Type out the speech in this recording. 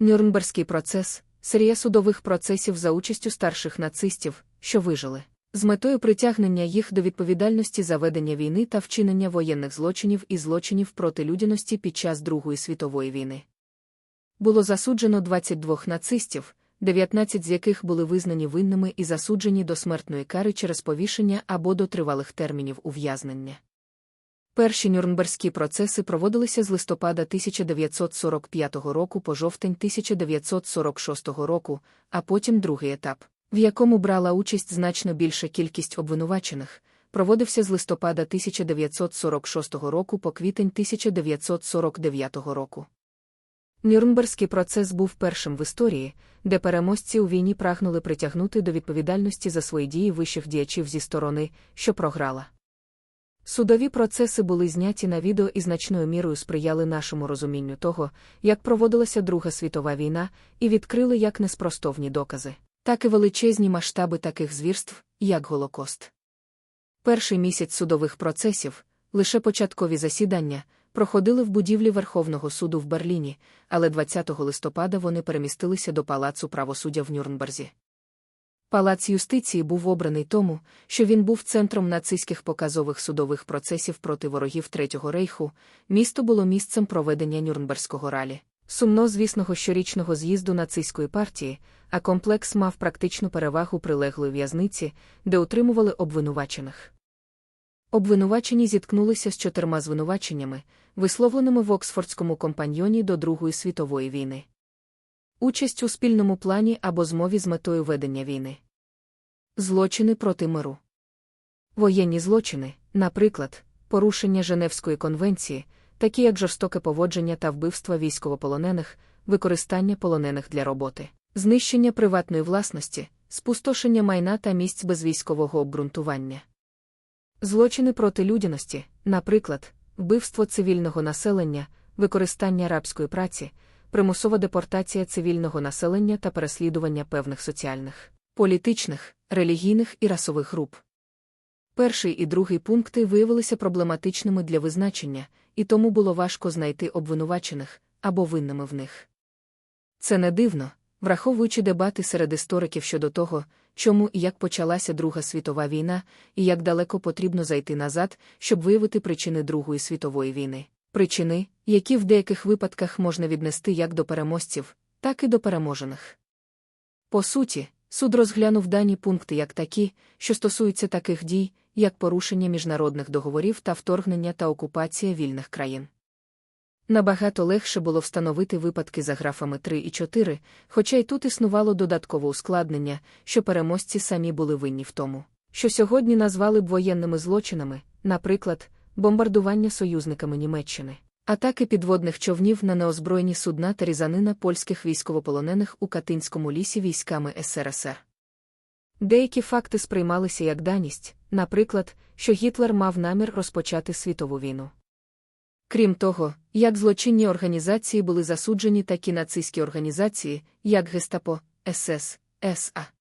Нюрнберзький процес серія судових процесів за участю старших нацистів, що вижили, з метою притягнення їх до відповідальності за ведення війни та вчинення воєнних злочинів і злочинів проти людяності під час Другої світової війни. Було засуджено 22 нацистів, 19 з яких були визнані винними і засуджені до смертної кари через повішення або до тривалих термінів ув'язнення. Перші нюрнберзькі процеси проводилися з листопада 1945 року по жовтень 1946 року, а потім другий етап, в якому брала участь значно більша кількість обвинувачених, проводився з листопада 1946 року по квітень 1949 року. Нюрнберзький процес був першим в історії, де переможці у війні прагнули притягнути до відповідальності за свої дії вищих діячів зі сторони, що програла. Судові процеси були зняті на відео і значною мірою сприяли нашому розумінню того, як проводилася Друга світова війна, і відкрили як неспростовні докази, так і величезні масштаби таких звірств, як Голокост. Перший місяць судових процесів, лише початкові засідання, проходили в будівлі Верховного суду в Берліні, але 20 листопада вони перемістилися до Палацу правосуддя в Нюрнберзі. Палац юстиції був обраний тому, що він був центром нацистських показових судових процесів проти ворогів Третього рейху, місто було місцем проведення Нюрнберзького ралі, сумно звісного щорічного з'їзду нацистської партії, а комплекс мав практичну перевагу прилеглої в'язниці, де утримували обвинувачених. Обвинувачені зіткнулися з чотирма звинуваченнями, висловленими в Оксфордському компаньйоні до Другої світової війни. Участь у спільному плані або змові з метою ведення війни. Злочини проти миру. Воєнні злочини, наприклад, порушення Женевської конвенції, такі як жорстоке поводження та вбивства військовополонених, використання полонених для роботи, знищення приватної власності, спустошення майна та місць без військового обґрунтування. Злочини проти людяності, наприклад, вбивство цивільного населення, використання рабської праці, примусова депортація цивільного населення та переслідування певних соціальних, політичних, релігійних і расових груп. Перший і другий пункти виявилися проблематичними для визначення, і тому було важко знайти обвинувачених або винними в них. Це не дивно, враховуючи дебати серед істориків щодо того, чому і як почалася Друга світова війна, і як далеко потрібно зайти назад, щоб виявити причини Другої світової війни, причини, які в деяких випадках можна віднести як до переможців, так і до переможених. По суті, суд розглянув дані пункти як такі, що стосуються таких дій, як порушення міжнародних договорів та вторгнення та окупація вільних країн. Набагато легше було встановити випадки за графами 3 і 4, хоча й тут існувало додаткове ускладнення, що переможці самі були винні в тому, що сьогодні назвали б воєнними злочинами, наприклад, бомбардування союзниками Німеччини, атаки підводних човнів на неозброєні судна та різанина польських військовополонених у Катинському лісі військами СРСР. Деякі факти сприймалися як даність, наприклад, що Гітлер мав намір розпочати світову війну. Крім того, як злочинні організації були засуджені такі нацистські організації, як Гестапо, СС, СА.